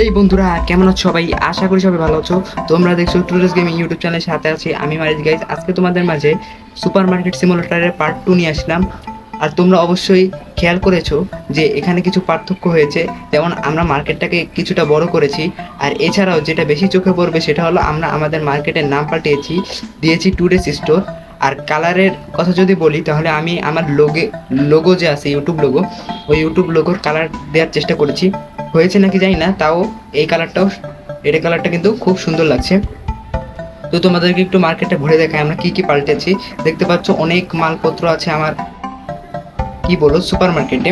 এই বন্ধুরা, কেমন আছো সবাই? আশা করি সবাই ভালো আছো। তোমরা দেখছ টুরিস্ট গেমিং ইউটিউব চ্যানেলের সাথে আছি আমি মারিজ গাইজ আজকে তোমাদের মাঝে সুপার মার্কেট সিমুলেটারের পার্ট টু নিয়ে আসলাম। আর তোমরা অবশ্যই খেয়াল করেছ যে এখানে কিছু পার্থক্য হয়েছে। যেমন আমরা মার্কেটটাকে কিছুটা বড় করেছি, আর এছাড়াও যেটা বেশি চোখে পড়বে সেটা হলো আমরা আমাদের মার্কেটের নাম পাল্টিয়েছি, দিয়েছি টুরিস্ট স্টোর আর কালারের কথা যদি বলি, তাহলে আমি আমার লোগে লোগো যে আছে ইউটিউব লোগো ওই ইউটিউব লোগোর কালার দেওয়ার চেষ্টা করেছি। হয়েছে নাকি জানি না, তাও এই কালারটাও এটা কালারটা কিন্তু খুব সুন্দর লাগছে। তো তোমাদেরকে একটু মার্কেটে ঘুরে দেখাই, আমরা কী কী পাল্টেছি। দেখতে পাচ্ছ, অনেক মালপত্র আছে আমার, কি বলো সুপার মার্কেটে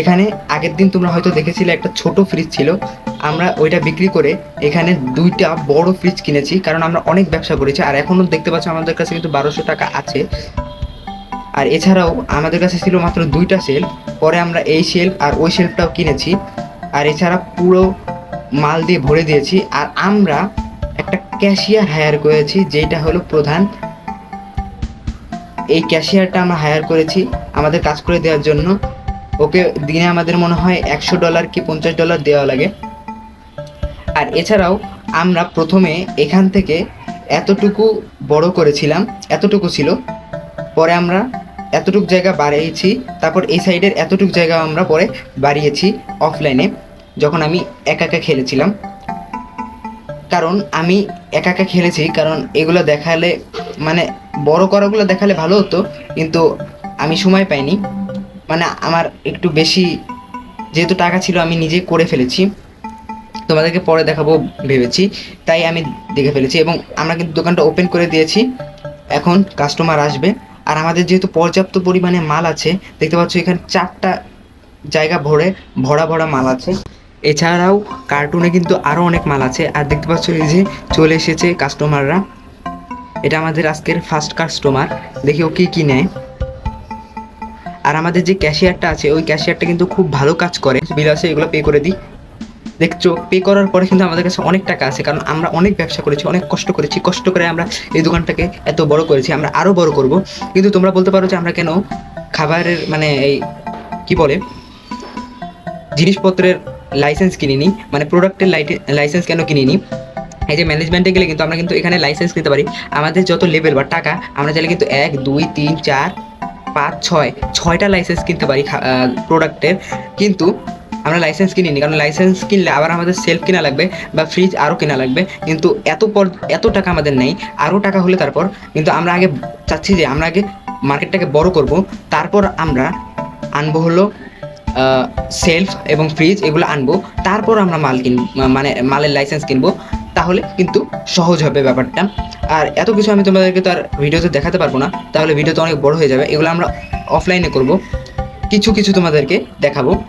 এখানে আগের দিন তোমরা হয়তো দেখেছিলে একটা ছোট ফ্রিজ ছিল। আমরা ওইটা বিক্রি করে এখানে দুইটা বড় ফ্রিজ কিনেছি, কারণ আমরা অনেক ব্যবসা করেছি, আর এখনও দেখতে পাচ্ছ আমাদের কাছে কিন্তু বারোশো টাকা আছে। আর এছাড়াও আমাদের কাছে ছিল মাত্র দুইটা সেল পরে আমরা এই শেলফ আর ওই শেলফটাও কিনেছি। আর এছাড়া পুরো মাল দিয়ে ভরে দিয়েছি, আর আমরা একটা ক্যাশিয়ার হায়ার করেছি যেটা হলো প্রধান। এই ক্যাশিয়ারটা আমরা হায়ার করেছি আমাদের কাজ করে দেওয়ার জন্য। ওকে দিনে আমাদের মনে হয় একশো ডলার কি পঞ্চাশ ডলার দেওয়া লাগে। আর এছাড়াও আমরা প্রথমে এখান থেকে এতটুকু বড় করেছিলাম, এতটুকু ছিল। পরে আমরা এতটুক জায়গা বাড়িয়েছি, তারপর এই সাইডের এতটুক জায়গা আমরা পরে বাড়িয়েছি অফলাইনে যখন আমি একা একা খেলেছিলাম। কারণ আমি একা একা খেলেছি, কারণ এগুলো দেখালে মানে বড় করাগুলো দেখালে ভালো হতো, কিন্তু আমি সময় পাইনি। মানে আমার একটু বেশি যেহেতু টাকা ছিল, আমি নিজে করে ফেলেছি। তোমাদেরকে পরে দেখাবো ভেবেছি, তাই আমি দেখে ফেলেছি এবং আমরা কিন্তু দোকানটা ওপেন করে দিয়েছি। এখন কাস্টমার আসবে। আর আমাদের যেহেতু পর্যাপ্ত পরিমাণে মাল আছে, দেখতে পাচ্ছ এখানে চারটা জায়গা ভরে ভরা ভরা মাল আছে। এছাড়াও কার্টুনে কিন্তু আরও অনেক মাল আছে। আর দেখতে পাচ্ছ এই যে চলে এসেছে কাস্টমাররা এটা আমাদের আজকের ফার্স্ট কাস্টমার দেখি ও কী কী নেয়। আর আমাদের যে ক্যাশিয়ারটা আছে, ওই ক্যাশিয়ারটা কিন্তু খুব ভালো কাজ করে। বিল আছে, এগুলো পে করে দিই। দেখছ পে করার পরে কিন্তু আমাদের কাছে অনেক টাকা আছে, কারণ আমরা অনেক ব্যবসা করেছি, অনেক কষ্ট করেছি। কষ্ট করে আমরা এই দোকানটাকে এত বড় করেছি, আমরা আরও বড় করব। কিন্তু তোমরা বলতে পারো যে আমরা কেন খাবারের মানে এই, কি বলে, জিনিসপত্রের লাইসেন্স কিনিনি মানে প্রোডাক্টের লাইসেন্স কেন কিনিনি? এই যে ম্যানেজমেন্টে গেলে কিন্তু আমরা কিন্তু এখানে লাইসেন্স নিতে পারি। আমাদের যত লেভেল বা টাকা, আমরা চাইলে কিন্তু এক, দুই, তিন, চার পাঁচ, ছয়, ছয়টা লাইসেন্স কিনতে পারি প্রোডাক্টের কিন্তু আমরা লাইসেন্স কিনিনি, কারণ লাইসেন্স কিনলে আবার আমাদের সেলফ কেনা লাগবে বা ফ্রিজ আরও কেনা লাগবে। কিন্তু এত পর, এত টাকা আমাদের নেই আরও টাকা হলে তারপর, কিন্তু আমরা আগে চাচ্ছি যে আমরা আগে মার্কেটটাকে বড় করব, তারপর আমরা আনব হলো সেলফ এবং ফ্রিজ এগুলো আনব, তারপর আমরা মাল কিন মানে মালের লাইসেন্স কিনবো। তাহলে কিন্তু সহজ হবে ব্যাপারটা। আর এত কিছু আমি তোমাদেরকে তো আর ভিডিওতে দেখাতে পারব না, তাহলে ভিডিওতে অনেক বড় হয়ে যাবে। এগুলো আমরা অফলাইনে করব। কিছু কিছু তোমাদেরকে দেখাবো।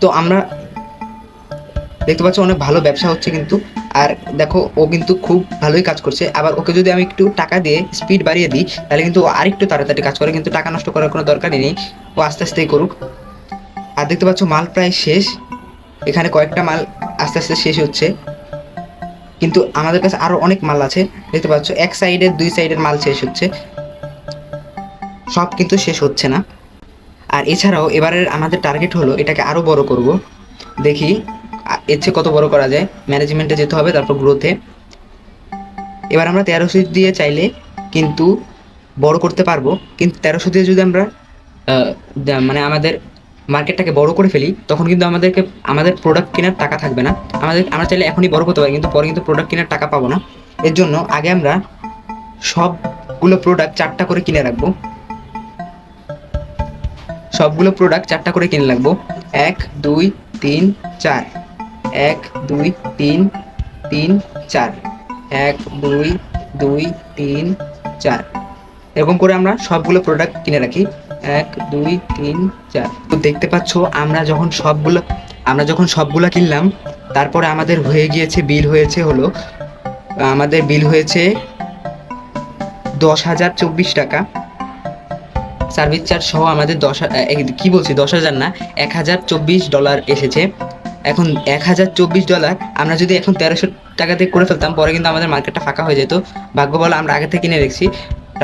তো আমরা দেখতে পাচ্ছ অনেক ভালো ব্যবসা হচ্ছে কিন্তু। আর দেখো, ও কিন্তু খুব ভালোই কাজ করছে। আবার ওকে যদি আমি একটু টাকা দিয়ে স্পিড বাড়িয়ে দিই, তাহলে কিন্তু ও আরেকটু তাড়াতাড়ি কাজ করে। কিন্তু টাকা নষ্ট করার কোনো দরকারই নেই। ও আস্তে আস্তেই করুক। আর দেখতে পাচ্ছ মাল প্রায় শেষ। এখানে কয়েকটা মাল আস্তে আস্তে শেষ হচ্ছে। কিন্তু আমাদের কাছে আরও অনেক মাল আছে। দেখতে পাচ্ছ, এক সাইডের দুই সাইডের মাল শেষ হচ্ছে। সব কিন্তু শেষ হচ্ছে না। আর এছাড়াও এবারের আমাদের টার্গেট হলো এটাকে আরও বড় করব। দেখি এর চেয়ে কত বড় করা যায়? ম্যানেজমেন্টে যেতে হবে, তারপর গ্রোথে এবার আমরা তেরোশো দিয়ে চাইলে কিন্তু বড় করতে পারব। কিন্তু তেরোশো দিয়ে যদি আমরা মানে আমাদের মার্কেটটাকে বড় করে ফেলি, তখন কিন্তু আমাদেরকে, আমাদের প্রোডাক্ট কেনার টাকা থাকবে না। আমাদের, আমরা চাইলে এখনই বড় করতে পারি, কিন্তু পরে কিন্তু প্রোডাক্ট কেনার টাকা পাবো না। এর জন্য আগে আমরা সবগুলো প্রোডাক্ট চারটা করে কিনে রাখব। সবগুলো প্রোডাক্ট চারটা করে কিনে রাখব। এক, দুই, তিন, চার। এক, দুই, তিন তিন, চার। এক, দুই দুই, তিন, চার। এরকম করে আমরা সবগুলো প্রোডাক্ট কিনে রাখি। এক, দুই, তিন, চার। তো দেখতে পাচ্ছ, আমরা যখন সবগুলো আমরা যখন সবগুলো কিনলাম, তারপরে আমাদের হয়ে গিয়েছে বিল হয়েছে হলো, আমাদের বিল হয়েছে দশ হাজার চব্বিশ টাকা। সার্ভিস চার্জ সহ আমাদের দশ কি বলছি? দশ হাজার না, এক হাজার চব্বিশ ডলার এসেছে। এখন এক হাজার চব্বিশ ডলার আমরা যদি এখন তেরোশো টাকাতে করে ফেলতাম, পরে কিন্তু আমাদের মার্কেটটা ফাঁকা হয়ে যেত। ভাগ্য বলো, আমরা আগে থেকে কিনে রেখেছি,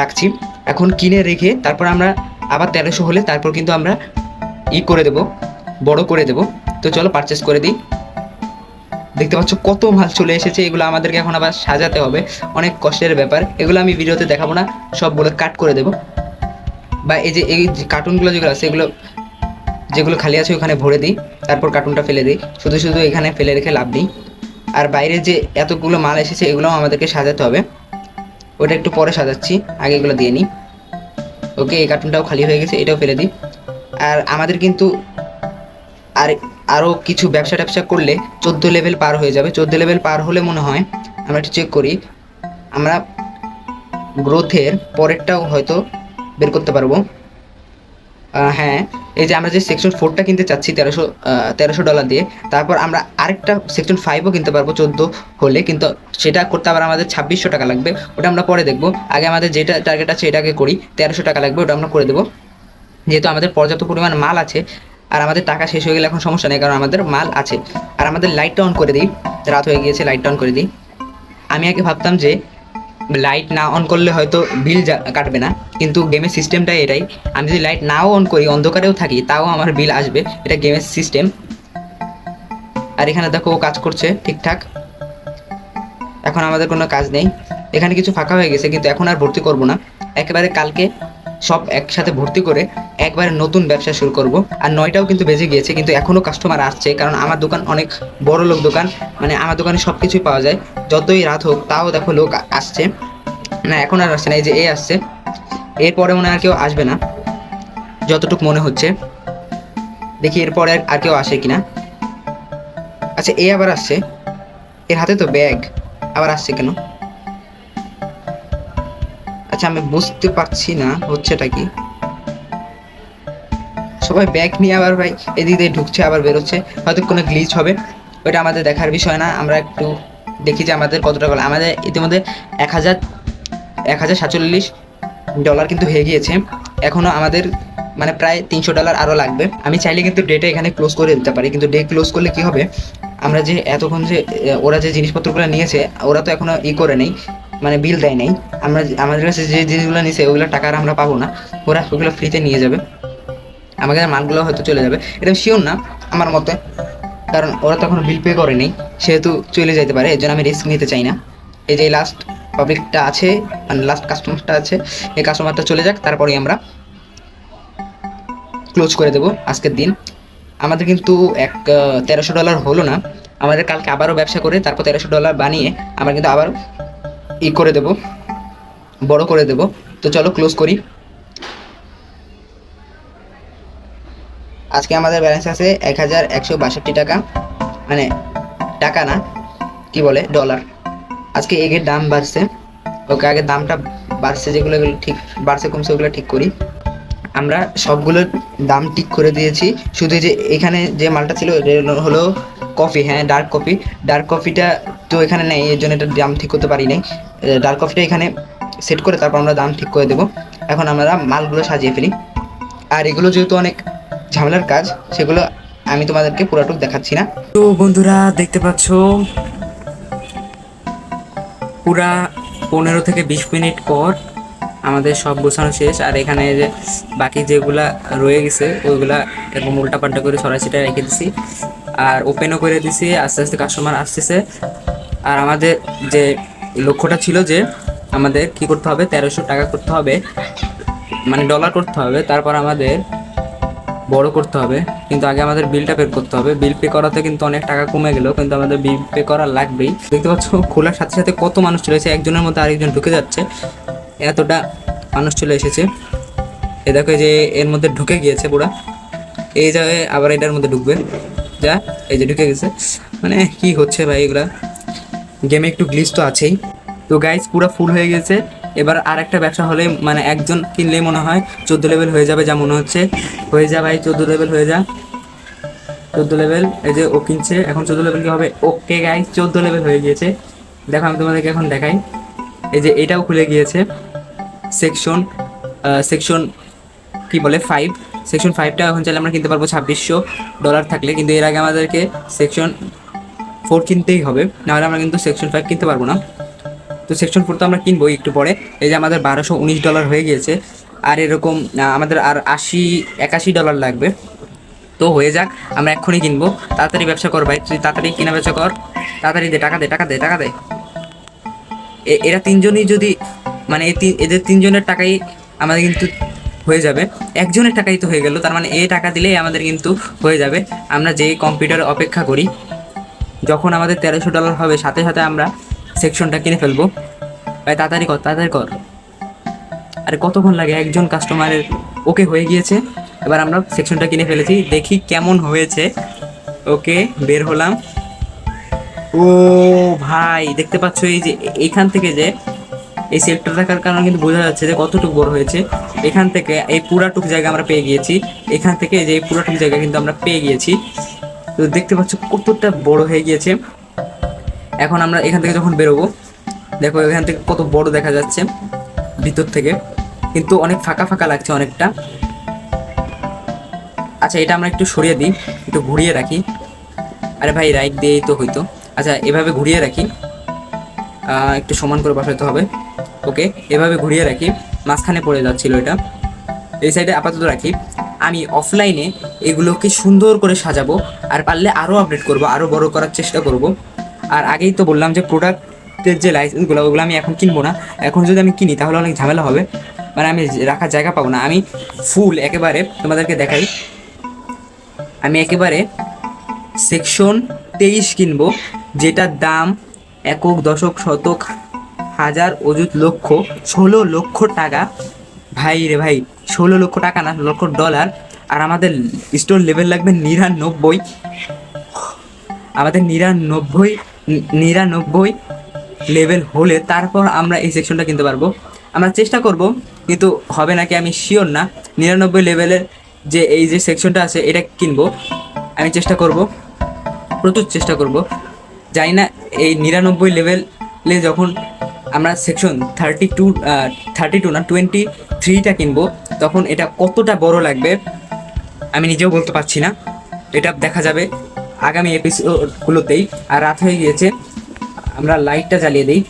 রাখছি। এখন কিনে রেখে তারপর আমরা আবার তেরোশো হলে তারপর কিন্তু আমরা ই করে দেব, বড় করে দেব। তো চলো পারচেস করে দিই। দেখতে পাচ্ছ কত মাল চলে এসেছে, এগুলো আমাদেরকে এখন আবার সাজাতে হবে। অনেক কষ্টের ব্যাপার, এগুলো আমি ভিডিওতে দেখাবো না সব বলে কাট করে দেবো। বা এই যে, এই কার্টুনগুলো যেগুলো আছে, এগুলো, যেগুলো খালি আছে ওখানে ভরে দিই, তারপর কার্টুনটা ফেলে দিই। শুধু শুধু এখানে ফেলে রেখে লাভ নেই। আর বাইরে যে এতগুলো মাল এসেছে, এগুলোও আমাদেরকে সাজাতে হবে। ওটা একটু পরে সাজাচ্ছি, আগে এগুলো দিয়ে নিই। ওকে, এই কার্টুনটাও খালি হয়ে গেছে, এটাও ফেলে দিই। আর আমাদের কিন্তু আর আরও কিছু ব্যবসা ট্যাবসা করলে চোদ্দ লেভেল পার হয়ে যাবে। চোদ্দ লেভেল পার হলে মনে হয় আমরা একটু চেক করি, আমরা গ্রোথের পরেরটাও হয়তো বের করতে পারব। হ্যাঁ এই যে আমরা যে সেকশন ফোরটা কিনতে চাচ্ছি তেরোশো তেরোশো ডলার দিয়ে, তারপর আমরা আরেকটা সেকশন ফাইভও কিনতে পারব চোদ্দ হলে, কিন্তু সেটা করতে আবার আমাদের ছাব্বিশশো টাকা লাগবে, ওটা আমরা পরে দেখব। আগে আমাদের যেটা টার্গেট আছে এটাকে করি, তেরোশো টাকা লাগবে, ওটা আমরা করে দেবো। যেহেতু আমাদের পর্যাপ্ত পরিমাণ মাল আছে, আর আমাদের টাকা শেষ হয়ে গেলে এখন সমস্যা নেই, কারণ আমাদের মাল আছে। আর আমাদের লাইটটা অন করে দিই, রাত হয়ে গিয়েছে লাইটটা অন করে দিই। আমি আগে ভাবতাম যে লাইট না অন করলে হয়তো বিল কাটবে না। কিন্তু গেমের সিস্টেমটা এটাই। আমি যদি লাইট নাও অন করি, অন্ধকারেও থাকি, তাও আমার বিল আসবে। এটা গেমের সিস্টেম আর এখানে দেখো ও কাজ করছে ঠিকঠাক। এখন আমাদের কোনো কাজ নেই। এখানে কিছু ফাঁকা হয়ে গেছে, কিন্তু এখন আর ভর্তি করব না। একেবারে কালকে সব একসাথে ভর্তি করে একবারে নতুন ব্যবসা শুরু করব। আর নয়টাও কিন্তু বেজে গিয়েছে, কিন্তু এখনও কাস্টমার আসছে, কারণ আমার দোকান অনেক বড় লোক দোকান মানে আমার দোকানে সব কিছুই পাওয়া যায়। যতই রাত হোক, তাও দেখো লোক আসছে। না, এখন আর আসছে না, এই যে এ আসছে। এরপরে মনে আর কেউ আসবে না, যতটুকু মনে হচ্ছে। দেখি এরপরে আর কেউ আসে কিনা। আচ্ছা এ আবার আসছে। এর হাতে তো ব্যাগ আবার আসছে কেন? আচ্ছা আমি বুঝতে পারছি না, হচ্ছেটা কি? সবাই ব্যাগ নিয়ে আবার ভাই এদিক দিয়ে ঢুকছে, আবার বেরোচ্ছে। হয়তো কোনো গ্লিচ হবে, ওইটা আমাদের দেখার বিষয় না। আমরা একটু দেখি যে আমাদের কত টাকা আমাদের ইতিমধ্যে এক হাজার এক হাজার সাতচল্লিশ ডলার কিন্তু হয়ে গিয়েছে। এখনও আমাদের মানে প্রায় তিনশো ডলার আরও লাগবে। আমি চাইলে কিন্তু ডেটা এখানে ক্লোজ করে দিতে পারি, কিন্তু ডে ক্লোজ করলে কি হবে? আমরা যে এতক্ষণ যে ওরা যে জিনিসপত্রগুলো নিয়েছে, ওরা তো এখনও ই করে নেই। মানে বিল দেয় নাই। আমরা আমাদের কাছে যে জিনিসগুলো নিয়েছে ওগুলো টাকা আর আমরা পাবো না। ওরা ওগুলো ফ্রিতে নিয়ে যাবে। আমাদের মালগুলো হয়তো চলে যাবে। এটা শিওর না, আমার মতে। কারণ ওরা তখন বিল পে করেনি সেহেতু চলে যেতে পারে, এর জন্য আমি রিস্ক নিতে চাই না। এই যে লাস্ট পাবলিকটা আছে মানে লাস্ট কাস্টমারটা আছে, এই কাস্টমারটা চলে যাক, তারপরেই আমরা ক্লোজ করে দেবো আজকের দিন। আমাদের কিন্তু এক তেরোশো ডলার হলো না। আমাদের কালকে আবারও ব্যবসা করে, তারপর তেরোশো ডলার বানিয়ে, আমরা কিন্তু আবার ই করে দেব। বড় করে দেব। তো চলো ক্লোজ করি। আজকে আমাদের ব্যালেন্স আছে এক হাজার একশো বাষট্টি টাকা। মানে টাকা না, কি বলে ডলার আজকে এগের দাম বাড়ছে। ওকে আগে দামটা বাড়ছে, যেগুলো ঠিক, বাড়ছে, কমছে, ওগুলো ঠিক করি। আমরা সবগুলোর দাম ঠিক করে দিয়েছি। শুধু যে এখানে যে মালটা ছিল হলো কফি হ্যাঁ ডার্ক কফি ডার্ক কফিটা তো এখানে নেই এর জন্য এটা দাম ঠিক করতে পারি নাই ডার্ক কফিটা এখানে সেট করে তারপর আমরা দাম ঠিক করে দেবো। এখন আমরা মালগুলো সাজিয়ে ফেলি। আর এগুলো যেহেতু অনেক ঝামেলার কাজ, সেগুলো আমি তোমাদেরকে পুরাটুক দেখাচ্ছি না। তো বন্ধুরা, দেখতে পাচ্ছ? পুরা পনেরো থেকে বিশ মিনিট পর আমাদের সব গোছানো শেষ, আর এখানে যে বাকি যেগুলা রয়ে গেছে, ওইগুলা এরকম উল্টাপাল্টা করে সরাসরি রেখে দিছি। আর ওপেনও করে দিছি, আস্তে আস্তে কাস্টমার আসতেছে। আর আমাদের যে লক্ষ্যটা ছিল যে আমাদের কি করতে হবে, তেরোশো টাকা করতে হবে মানে ডলার করতে হবে, তারপর আমাদের বড় করতে হবে। কিন্তু আগে আমাদের বিলটা পে করতে হবে। বিল পে করাতে কিন্তু অনেক টাকা কমে গেল, কিন্তু আমাদের বিল পে করা লাগবেই। দেখতে পাচ্ছ, খোলার সাথে সাথে কত মানুষ চলে এসেছে, একজনের মধ্যে আরেকজন ঢুকে যাচ্ছে। এতটা মানুষ চলে এসেছে। এ দেখো যে এর মধ্যে ঢুকে গিয়েছে পুরা। এই জায়গায় আবার এটার মধ্যে ঢুকবে যা, এই যে ঢুকে গেছে। মানে কি হচ্ছে ভাই এগুলা? গেমে একটু গ্লিচ তো আছেই। তো গাইস পুরো ফুল হয়ে গেছে। এবার আর একটা ব্যবসা হলে মানে একজন কিনলেই মনে হয় চোদ্দ লেভেল হয়ে যাবে যা মনে হচ্ছে। হয়ে যা ভাই, চোদ্দ লেভেল হয়ে যা। চোদ্দ লেভেল এই যে ও কিনছে। এখন চোদ্দ লেভেল কি হবে? ওকে গাইস চোদ্দ লেভেল হয়ে গিয়েছে। দেখো আমি তোমাদেরকে এখন দেখাই। এই যে এটাও খুলে গিয়েছে। সেকশন সেকশন কি বলে? ফাইভ সেকশন ফাইভটা এখন চাইলে আমরা কিনতে পারব ছাব্বিশশো ডলার থাকলে। কিন্তু এর আগে আমাদেরকে সেকশন ফোর কিনতেই হবে। নাহলে আমরা কিন্তু সেকশন ফাইভ কিনতে পারব না। তো সেকশন ফোর তো আমরা কিনবো একটু পরে। এই যে আমাদের বারোশো উনিশ ডলার হয়ে গিয়েছে। আর এরকম আমাদের আর আশি, একাশি ডলার লাগবে। তো হয়ে যাক, আমরা এক্ষুনি কিনবো। তাড়াতাড়ি ব্যবসা কর ভাই। তুই তাড়াতাড়ি কেনা ব্যবসা কর। তাড়াতাড়ি দে, টাকা দে টাকা দে টাকা দে। এরা তিনজনই যদি মানে তিন- এদের তিনজনের টাকাই আমাদের কিন্তু হয়ে যাবে। একজনের টাকাই তো হয়ে গেল, তার মানে এই টাকা দিলেই আমাদের কিন্তু হয়ে যাবে। আমরা যে কম্পিউটারে অপেক্ষা করি, যখন আমাদের তেরোশো ডলার হবে, সাথে সাথে আমরা সেকশনটা কিনে ফেলব। ভাই, তাড়াতাড়ি কর তাড়াতাড়ি কর। আরে, কতক্ষণ লাগে? একজন কাস্টমারের ওকে হয়ে গিয়েছে। এবার আমরা সেকশনটা কিনে ফেলেছি, দেখি কেমন হয়েছে। ওকে, বের হলাম। ও ভাই, দেখতে পাচ্ছ এই যে, এখান থেকে যে এই সেলফটা থাকার কারণে কিন্তু বোঝা যাচ্ছে যে কতটুকু বড় হয়েছে। এখান থেকে এই পুরাটুক জায়গা আমরা পেয়ে গিয়েছি। এখান থেকে যে পুরাটুক জায়গা কিন্তু আমরা পেয়ে গিয়েছি। তো দেখতে পাচ্ছ কতটা বড় হয়ে গিয়েছে। এখন আমরা এখান থেকে যখন বেরোবো, দেখো এখান থেকে কত বড় দেখা যাচ্ছে ভিতর থেকে। কিন্তু অনেক ফাঁকা ফাঁকা লাগছে অনেকটা। আচ্ছা এটা আমরা একটু সরিয়ে দিই, একটু ঘুরিয়ে রাখি। আরে ভাই রাইট দিয়েই তো হইতো। আচ্ছা এভাবে ঘুরিয়ে রাখি। একটু সমান করে বসাতে হবে। ওকে, এভাবে ঘুরিয়ে রাখি। মাঝখানে পড়ে যাচ্ছিল এটা। এই সাইডে আপাতত রাখি। আমি অফলাইনে এগুলোকে সুন্দর করে সাজাবো, আর পারলে আরও আপডেট করব আরও বড় করার চেষ্টা করব। আর আগেই তো বললাম যে প্রোডাক্টের যে লাইসেন্সগুলো ওগুলো আমি এখন কিনবো না। এখন যদি আমি কিনি, তাহলে অনেক ঝামেলা হবে। মানে আমি রাখার জায়গা পাবো না। আমি ফুল একেবারে তোমাদেরকে দেখাই। আমি একেবারে সেকশন তেইশ কিনবো। যেটার দাম একক, দশক, শতক, হাজার, অযুত লক্ষ, ষোলো লক্ষ টাকা। ভাই রে ভাই, ষোলো লক্ষ টাকা না, লক্ষ ডলার। আর আমাদের স্টোর লেভেল লাগবে নিরানব্বই। আমাদের নিরানব্বই নিরানব্বই লেভেল হলে তারপর আমরা এই সেকশনটা কিনতে পারব। আমরা চেষ্টা করব, কিন্তু হবে নাকি আমি শিওর না। নিরানব্বই লেভেলের যে, এই যে সেকশনটা আছে, এটা কিনবো। আমি চেষ্টা করব, প্রচুর চেষ্টা করব। জানি না, এই নিরানব্বই লেভেলে যখন আমরা section thirty two thirty two না টোয়েন্টি থ্রিটা কিনবো, তখন এটা কতটা বড় লাগবে, আমি নিজেও বলতে পারছি না। এটা দেখা যাবে আগামী এপিসোডগুলোতেই আর রাত হয়ে গিয়েছে, আমরা লাইটটা জ্বালিয়ে দিই।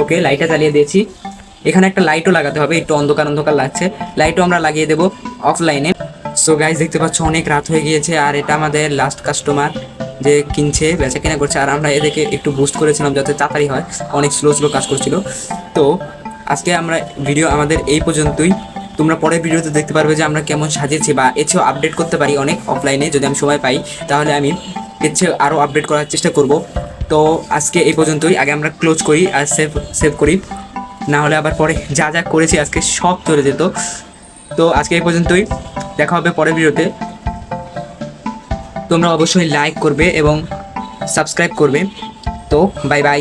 ওকে লাইটটা জ্বালিয়ে দিয়েছি। এখানে একটা লাইটও লাগাতে হবে, একটু অন্ধকার অন্ধকার লাগছে। লাইটও আমরা লাগিয়ে দেবো অফলাইনে সো গাইজ দেখতে পাচ্ছ, অনেক রাত হয়ে গিয়েছে, আর এটা আমাদের লাস্ট কাস্টমার যে কিনছে, বেচা কেনা করছে, আর আমরা এদেরকে একটু বুস্ট করেছিলাম যাতে তাড়াতাড়ি হয়। অনেক স্লো স্লো কাজ করছিল। তো, আজকে আমরা ভিডিও আমাদের এই পর্যন্তই। তোমরা পরের ভিডিওতে দেখতে পারবে যে আমরা কেমন সাজিয়েছি বা চেয়েও আপডেট করতে পারি অনেক অফলাইনে যদি আমি সময় পাই। তাহলে আমি চেয়ে আরও আপডেট করার চেষ্টা করব। তো, আজকে এই পর্যন্তই। আগে আমরা ক্লোজ করি আর সেভ সেভ করি। না হলে আবার পরে যা যা করেছি আজকে সব চলে যেত। তো, আজকে এই পর্যন্তই। দেখা হবে পরের ভিডিওতে তোমরা অবশ্যই লাইক করবে এবং সাবস্ক্রাইব করবে। তো বাই বাই